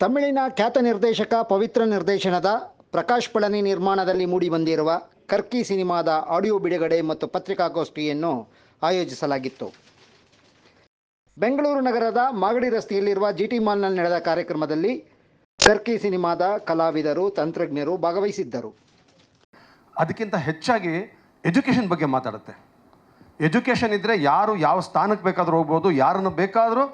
ತಮಿಳಿನ ಖ್ಯಾತ ನಿರ್ದೇಶಕ, ಪವಿತ್ರ ನಿರ್ದೇಶನದ ಪ್ರಕಾಶ್ ಪಳನಿ ನಿರ್ಮಾಣದಲ್ಲಿ ಮೂಡಿಬಂದಿರುವ ಕರ್ಕಿ ಸಿನಿಮಾದ ಆಡಿಯೋ ಬಿಡುಗಡೆ ಮತ್ತು ಪತ್ರಿಕಾಗೋಷ್ಠಿಯನ್ನು ಆಯೋಜಿಸಲಾಗಿತ್ತು. ಬೆಂಗಳೂರು ನಗರದ ಮಾಗಡಿ ರಸ್ತೆಯಲ್ಲಿರುವ ಜಿಟಿ ಮಾಲ್ನಲ್ಲಿ ನಡೆದ ಕಾರ್ಯಕ್ರಮದಲ್ಲಿ ಕರ್ಕಿ ಸಿನಿಮಾದ ಕಲಾವಿದರು, ತಂತ್ರಜ್ಞರು ಭಾಗವಹಿಸಿದ್ದರು. ಅದಕ್ಕಿಂತ ಹೆಚ್ಚಾಗಿ ಎಜುಕೇಷನ್ ಬಗ್ಗೆ ಮಾತಾಡುತ್ತೆ. ಎಜುಕೇಷನ್ ಇದ್ದರೆ ಯಾರು ಯಾವ ಸ್ಥಾನಕ್ಕೆ ಬೇಕಾದರೂ ಹೋಗ್ಬೋದು, ಯಾರನ್ನು ಬೇಕಾದರೂ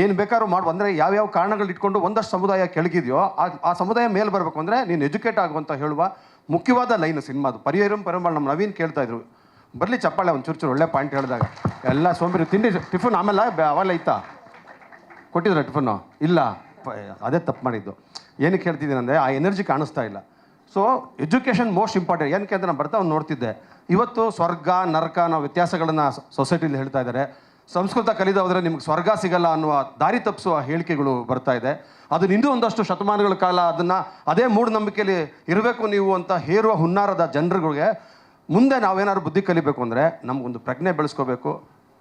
ಏನು ಬೇಕಾದ್ರೂ ಮಾಡು. ಅಂದರೆ ಯಾವ್ಯಾವ ಕಾರಣಗಳು ಇಟ್ಕೊಂಡು ಒಂದಷ್ಟು ಸಮುದಾಯ ಕೆಳಗಿದೆಯೋ ಆ ಆ ಸಮುದಾಯ ಮೇಲೆ ಬರಬೇಕು ಅಂದರೆ ನೀನು ಎಜುಕೇಟ್ ಆಗುವಂತ ಹೇಳುವ ಮುಖ್ಯವಾದ ಲೈನ್ ಸಿನಿಮಾದು ಪರಿಹರಂ ಪರಮಾಳ್ ನಮ್ಮ ನವೀನ್ ಕೇಳ್ತಾ ಇದ್ರು. ಬರಲಿ ಚಪ್ಪಾಳೆ ಒಂದು ಚೂರು ಒಳ್ಳೆ ಪಾಯಿಂಟ್ ಹೇಳಿದಾಗ. ಎಲ್ಲ ಸೋಂಬಿರು ತಿಂಡಿ ಟಿಫನ್ ಆಮೇಲೆ ಅವೆಲ್ಲ ಇತ್ತಾ? ಕೊಟ್ಟಿದ್ರ ಟಿಫನ್ನು? ಇಲ್ಲ. ಅದೇ ತಪ್ಪು ಮಾಡಿದ್ದು. ಏನಕ್ಕೆ ಹೇಳ್ತಿದ್ದೀನಿ ಅಂದರೆ ಆ ಎನರ್ಜಿ ಕಾಣಿಸ್ತಾ ಇಲ್ಲ. So education most important. ಏನಕ್ಕೆ ಅಂತ ನಾನು ಬರ್ತಾ ಅವ್ನು ನೋಡ್ತಿದ್ದೆ. ಇವತ್ತು ಸ್ವರ್ಗ, ನರಕ ನಾವು ವ್ಯತ್ಯಾಸಗಳನ್ನು ಸೊಸೈಟಿಲಿ ಹೇಳ್ತಾ ಇದ್ದಾರೆ ಸಂಸ್ಕೃತ ಕಲಿದೋದ್ರೆ ನಿಮ್ಗೆ ಸ್ವರ್ಗ ಸಿಗಲ್ಲ ಅನ್ನುವ ದಾರಿ ತಪ್ಪಿಸುವ ಹೇಳಿಕೆಗಳು ಬರ್ತಾ ಇದೆ. ಅದು ಇನ್ನೂ ಒಂದಷ್ಟು ಶತಮಾನಗಳ ಕಾಲ ಅದನ್ನು ಅದೇ ಮೂಢನಂಬಿಕೆಯಲ್ಲಿ ಇರಬೇಕು ನೀವು ಅಂತ ಹೇರುವ ಹುನ್ನಾರದ ಜನರುಗಳಿಗೆ ಮುಂದೆ ನಾವೇನಾದ್ರು ಬುದ್ಧಿ ಕಲಿಬೇಕು ಅಂದರೆ ನಮಗೊಂದು ಪ್ರಜ್ಞೆ ಬೆಳೆಸ್ಕೋಬೇಕು.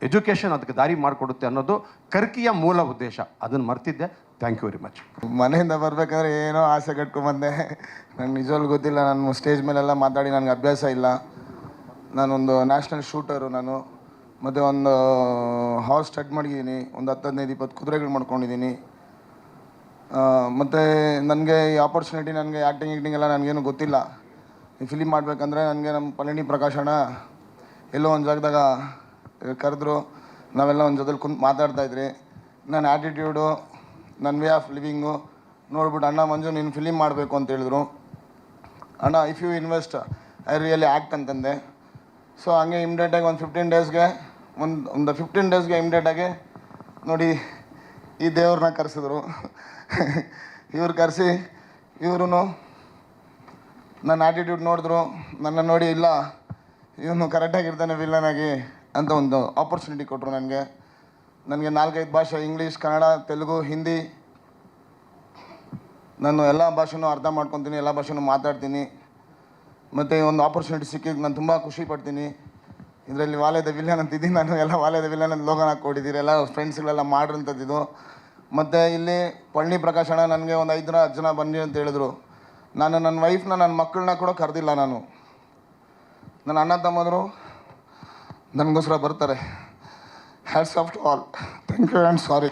ಎಜುಕೇಷನ್ ಅದಕ್ಕೆ ದಾರಿ ಮಾಡಿಕೊಡುತ್ತೆ ಅನ್ನೋದು ಕರ್ಕಿಯ ಮೂಲ ಉದ್ದೇಶ. ಅದನ್ನು ಮರ್ತಿದ್ದೆ. ಥ್ಯಾಂಕ್ ಯು ವೆರಿ ಮಚ್ ಮನೆಯಿಂದ ಬರಬೇಕಾದ್ರೆ ಏನೋ ಆಸೆ ಕಟ್ಕೊಂಬಂದೆ ನಂಗೆ ನಿಜವಾಗ್ಲೂ ಗೊತ್ತಿಲ್ಲ. ನಾನು ಸ್ಟೇಜ್ ಮೇಲೆಲ್ಲ ಮಾತಾಡಿ ನನಗೆ ಅಭ್ಯಾಸ ಇಲ್ಲ. ನಾನೊಂದು ನ್ಯಾಷನಲ್ ಶೂಟರು ನಾನು. ಮತ್ತು ಒಂದು ಹಾರ್ಸ್ ಸ್ಟಡ್ ಮಾಡಿದ್ದೀನಿ ಒಂದು ಹತ್ತು ಹದಿನೈದು, ಇಪ್ಪತ್ತು ಕುದುರೆಗಳು ಮಾಡ್ಕೊಂಡಿದ್ದೀನಿ ಮತ್ತು ನನಗೆ ಈ ಆಪರ್ಚುನಿಟಿ ನನಗೆ ಆ್ಯಕ್ಟಿಂಗ್ ಗಿಕ್ಟಿಂಗ್ ಎಲ್ಲ ನನಗೇನು ಗೊತ್ತಿಲ್ಲ. ಈ ಫಿಲಿಮ್ ಮಾಡಬೇಕಂದ್ರೆ ನನಗೆ ನಮ್ಮ ಪಳನಿ ಪ್ರಕಾಶಣ ಎಲ್ಲೋ ಒಂದು ಜಾಗದಾಗ ಕರೆದ್ರು. ನಾವೆಲ್ಲ ಒಂದು ಜೊತೆಲಿ ಕುಂತು ಮಾತಾಡ್ತಾ ಇದ್ರಿ. ನನ್ನ ಆ್ಯಟಿಟ್ಯೂಡು ನನ್ನ ವೇ ಆಫ್ ಲಿವಿಂಗು ನೋಡ್ಬಿಟ್ಟು ಅಣ್ಣ ಮಂಜು ನೀನು ಫಿಲಿಮ್ ಮಾಡಬೇಕು ಅಂತ ಹೇಳಿದ್ರು. ಅಣ್ಣ if you invest I really act ಅಂತಂದೆ. ಸೊ ಹಂಗೆ ಇಮ್ಡಿಯೇಟಾಗಿ ಒಂದು ಫಿಫ್ಟೀನ್ ಡೇಸ್ಗೆ ಒಂದು ಒಂದು ಫಿಫ್ಟೀನ್ ಡೇಸ್ಗೆ ಇಮ್ಡಿಯೇಟಾಗಿ ನೋಡಿ ಈ ದೇವ್ರನ್ನ ಕರೆಸಿದ್ರು. ಇವ್ರು ಕರೆಸಿ ಇವರು ನನ್ನ ಆ್ಯಟಿಟ್ಯೂಡ್ ನೋಡಿದ್ರು. ನನ್ನ ನೋಡಿ ಇಲ್ಲ, ಇವನು ಕರೆಕ್ಟಾಗಿರ್ತಾನೆ ವಿಲ್ಲನಾಗಿ ಅಂತ ಒಂದು ಆಪರ್ಚುನಿಟಿ ಕೊಟ್ಟರು ನನಗೆ. ನನಗೆ ನಾಲ್ಕೈದು ಭಾಷೆ ಇಂಗ್ಲೀಷ್ ಕನ್ನಡ ತೆಲುಗು ಹಿಂದಿ ನಾನು ಎಲ್ಲ ಭಾಷೆನೂ ಅರ್ಥ ಮಾಡ್ಕೊತೀನಿ, ಎಲ್ಲ ಭಾಷೆನೂ ಮಾತಾಡ್ತೀನಿ. ಮತ್ತು ಒಂದು ಆಪರ್ಚುನಿಟಿ ಸಿಕ್ಕಿದ್ದು ನಾನು ತುಂಬ ಖುಷಿ ಪಡ್ತೀನಿ. ಇದರಲ್ಲಿ ವಾಲೆದ ವಿಲನ್ ಅಂತಿದ್ದೀನಿ ನಾನು. ಎಲ್ಲ ವಾಲೆದ ವಿಲನ್ ಅಂತ ಲೋಗನ್ ಹಾಕ್ಕೊಟ್ಟಿದ್ದೀರಿ ಎಲ್ಲ ಫ್ರೆಂಡ್ಸ್ಗಳೆಲ್ಲ ಮಾಡಿರೋಂಥದ್ದು ಮತ್ತು ಇಲ್ಲಿ ಪಳ್ಳಿ ಪ್ರಕಾಶನ ನನಗೆ ಒಂದು ಐದು ಜನ ಹತ್ತು ಜನ ಬನ್ನಿ ಅಂತ ಹೇಳಿದ್ರು. ನಾನು ನನ್ನ ವೈಫ್ನ ನನ್ನ ಮಕ್ಕಳನ್ನ ಕೂಡ ಕರೆದಿಲ್ಲ ನಾನು. ನನ್ನ ಅಣ್ಣ ತಮ್ಮದರು ನನಗೋಸ್ಕರ ಬರ್ತಾರೆ. Hats off to all thank you and sorry